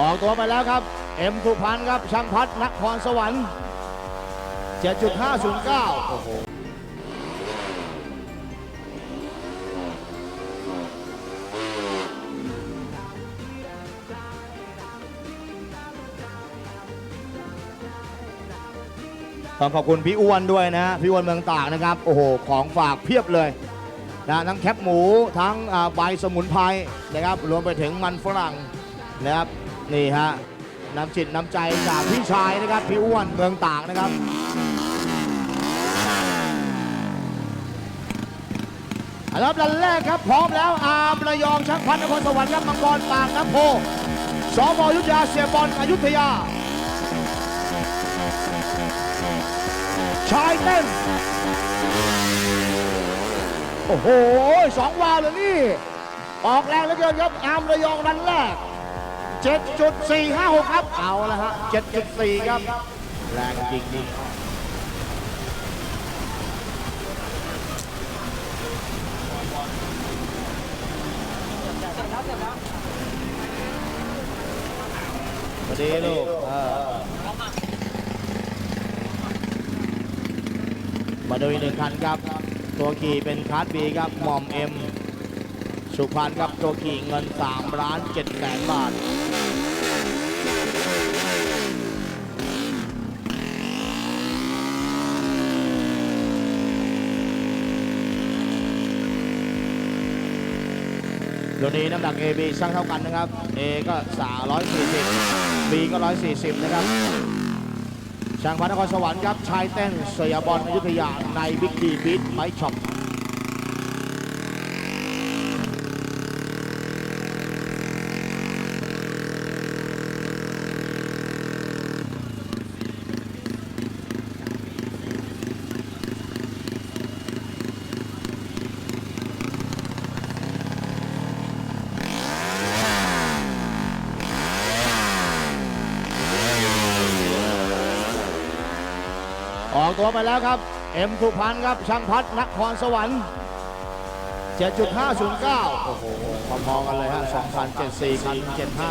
ออกตัวไปแล้วครับ เอ็มสุพรรณครับช่างพัฒนครสวรรค์ 7.509 โอ้โหต้องขอบคุณพี่อ้วนด้วยนะ พี่อ้วนเมืองตากนะครับ โอ้โห ของฝากเพียบเลยนะทั้งแคปหมูทั้งใบสมุนไพรนะครับ รวมไปถึงมันฝรั่งนะครับ นี่ฮะน้ำจิตน้ำใจจากพี่ชายนะครับพี่อ้วนเมืองตากนะครับอันดับดันแรกครับพร้อมแล้วอาร์มระยองช่างพันนครสวรรค์ครับมังกรปากน้ำโพสมอยุทธยาเสียบอลอยุธยา ชายเต้น โอ้โหสองวาวเลยนี่ ออกแรงเหลือเกินครับอาร์มระยองรันแรก 7.456 ครับ เอาละฮะ 7.4 ครับ แรงจริงๆสวัสดีลูกเออมาดูอีกหนึ่งคันครับ ตัวขี่เป็นคาร์ดบีครับ หม่อมเอ็ม สุพรรณครับตัวขี่เงิน3ล้าน7แสนบาทตัวนี้น้ำหนัก AB ช่างเท่ากันนะครับ A ก็ 340 B ก็ 140 นะครับ ช่างพันนครสวรรค์ครับ ชายเต้นสยามบอลอยุธยาในบิ๊กดีบีทไบช็อป ออกตัวไปแล้วครับ เอ็มสุพรรณครับช่างพัฒนครสวรรค์7.509 โอ้โหพองกันเลยฮะ2,074 0 7 5